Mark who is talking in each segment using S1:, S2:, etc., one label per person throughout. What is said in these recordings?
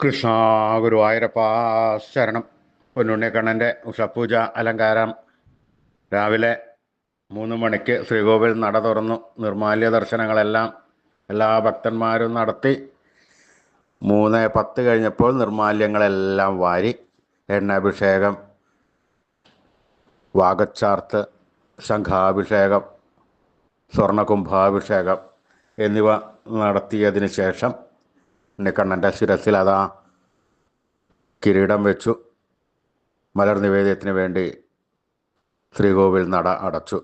S1: കൃഷ്ണ ഗുരുവായൂരപ്പ ശരണം. പൊന്നുണ്ണിക്കണ്ണന്റെ ഉഷപൂജ അലങ്കാരം. രാവിലെ മൂന്ന് മണിക്ക് ശ്രീകോവിൽ നട തുറന്നു. നിർമാല്യ ദർശനങ്ങളെല്ലാം എല്ലാ ഭക്തന്മാരും നടത്തി. മൂന്ന് പത്ത് കഴിഞ്ഞപ്പോൾ നിർമാല്യങ്ങളെല്ലാം വാരി എണ്ണാഭിഷേകം വാഗച്ചാർത്ത് ശംഖാഭിഷേകം സ്വർണകുംഭാഭിഷേകം എന്നിവ നടത്തിയതിന് ശേഷം ഉണ്ണിക്കണ്ണന്റെ ശിരസിൽ അതാ കിരീടം വെച്ചു. മലർ നിവേദ്യത്തിന് വേണ്ടി ശ്രീകോവിൽ നട അടച്ചു.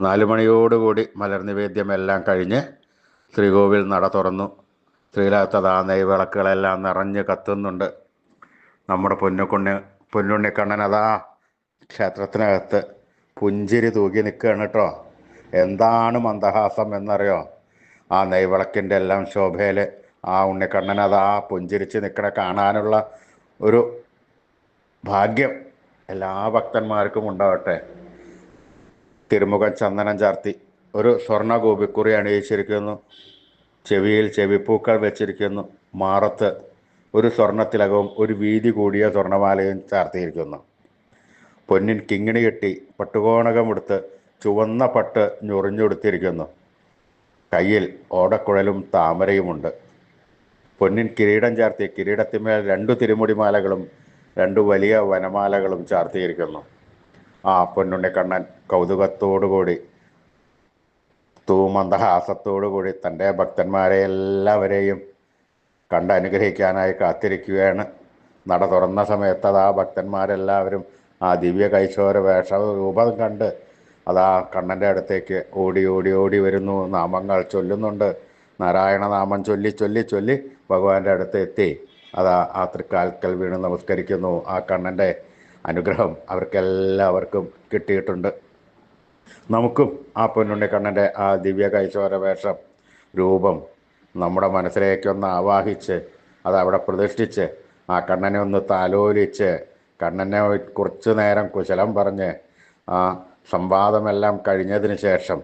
S1: നാല് മണിയോടുകൂടി മലർ നിവേദ്യമെല്ലാം കഴിഞ്ഞ് ശ്രീകോവിൽ നട തുറന്നു. ശ്രീലകത്തതാ നെയ്വിളക്കുകളെല്ലാം നിറഞ്ഞ് കത്തുന്നുണ്ട്. നമ്മുടെ പൊന്നുകുണ്ണി പൊന്നുണ്ണിക്കണ്ണൻ അതാ ക്ഷേത്രത്തിനകത്ത് പുഞ്ചിരി തൂക്കി നിൽക്കുകയാണ് കേട്ടോ. എന്താണ് മന്ദഹാസം എന്നറിയോ? ആ നെയ്വിളക്കിന്റെ എല്ലാം ശോഭയിൽ ആ ഉണ്ണിക്കണ്ണൻ അതാ പുഞ്ചിരിച്ച് നിൽക്കണ കാണാനുള്ള ഒരു ഭാഗ്യം എല്ലാ ഭക്തന്മാർക്കും ഉണ്ടാവട്ടെ. തിരുമുഖം ചന്ദനം ചാർത്തി ഒരു സ്വർണ ഗോപിക്കുറി അണിയിച്ചിരിക്കുന്നു. ചെവിയിൽ ചെവിപ്പൂക്കൾ വെച്ചിരിക്കുന്നു. മാറത്ത് ഒരു സ്വർണത്തിലകവും ഒരു വീതി കൂടിയ സ്വർണമാലയും ചാർത്തിയിരിക്കുന്നു. പൊന്നിൻ കിങ്ങിണി കെട്ടി പട്ടുകോണകം പട്ടുകോണകമെടുത്ത് ചുവന്ന പട്ട് ഞൊറിഞ്ഞൊടുത്തിരിക്കുന്നു. കയ്യിൽ ഓടക്കുഴലും താമരയുമുണ്ട്. പൊന്നിൻ കിരീടം ചാർത്തിയ കിരീടത്തിന്മേൽ രണ്ടു തിരുമുടിമാലകളും രണ്ടു വലിയ വനമാലകളും ചാർത്തിയിരിക്കുന്നു. ആ പൊന്നുണ്ണിക്കണ്ണൻ കൗതുകത്തോടുകൂടി തൂമന്ദഹാസത്തോടുകൂടി തന്റെ ഭക്തന്മാരെ എല്ലാവരെയും കണ്ട് അനുഗ്രഹിക്കാനായി കാത്തിരിക്കുകയാണ്. നട തുറന്ന സമയത്ത് അത് ആ ഭക്തന്മാരെല്ലാവരും ആ ദിവ്യ കൈശോര വേഷ രൂപം കണ്ട് അതാ കണ്ണന്റെ അടുത്തേക്ക് ഓടി ഓടി ഓടി വരുന്നു. നാമങ്ങൾ ചൊല്ലുന്നുണ്ട്. നാരായണ നാമം ചൊല്ലി ചൊല്ലി ചൊല്ലി ഭഗവാന്റെ അടുത്ത് എത്തി. അതാ ആ തൃക്കാൽക്കൽ വീണ് നമസ്കരിക്കുന്നു. ആ കണ്ണന്റെ അനുഗ്രഹം അവർക്കെല്ലാവർക്കും കിട്ടിയിട്ടുണ്ട്. നമുക്കും ആ പൊന്നുണ്ണി കണ്ണന്റെ ആ ദിവ്യ കൈശോര വേഷം രൂപം നമ്മുടെ മനസ്സിലേക്കൊന്ന് ആവാഹിച്ച് അത് അവിടെ പ്രതിഷ്ഠിച്ച് ആ കണ്ണനെ ഒന്ന് താലോലിച്ച് കണ്ണനെ കുറച്ചു നേരം കുശലം പറഞ്ഞ് ആ സംവാദമെല്ലാം കഴിഞ്ഞതിന് ശേഷം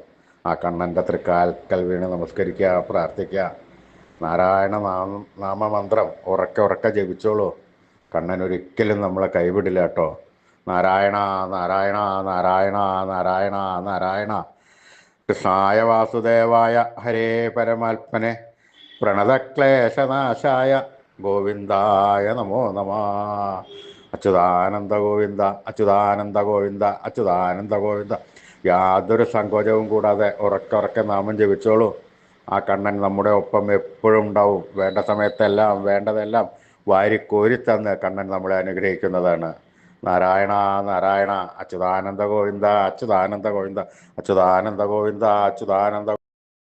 S1: ആ കണ്ണന്റെ തൃക്കാൽക്കൽ വീണ് നമസ്കരിക്കുക പ്രാർത്ഥിക്കുക നാരായണ നാമ നാമമന്ത്രം ഉറക്കെ ഉറക്കെ ജപിച്ചോളൂ. കണ്ണൻ ഒരിക്കലും നമ്മളെ കൈവിടില്ല കേട്ടോ. നാരായണ നാരായണ നാരായണ നാരായണ നാരായണ. കൃഷ്ണായ വാസുദേവായ ഹരേ പരമാത്മനെ. പ്രണതക്ലേശനാശായ ഗോവിന്ദായ നമോ നമ. അച്യുതാനന്ദ ഗോവിന്ദ അച്യുതാനന്ദ ഗോവിന്ദ അച്യുതാനന്ദ ഗോവിന്ദ. യാതൊരു സങ്കോചവും കൂടാതെ ഉറക്കെ നാമം ജപിച്ചോളൂ. ആ കണ്ണൻ നമ്മുടെ ഒപ്പം എപ്പോഴും ഉണ്ടാവും. വേണ്ട സമയത്തെല്ലാം വേണ്ടതെല്ലാം വാരിക്കോരി തന്ന് കണ്ണൻ നമ്മളെ അനുഗ്രഹിക്കുന്നതാണ്. നാരായണ നാരായണ അച്യുതാനന്ദ ഗോവിന്ദ അച്യുതാനന്ദ ഗോവിന്ദ അച്യുതാനന്ദ ഗോവിന്ദ അച്യുതാനന്ദ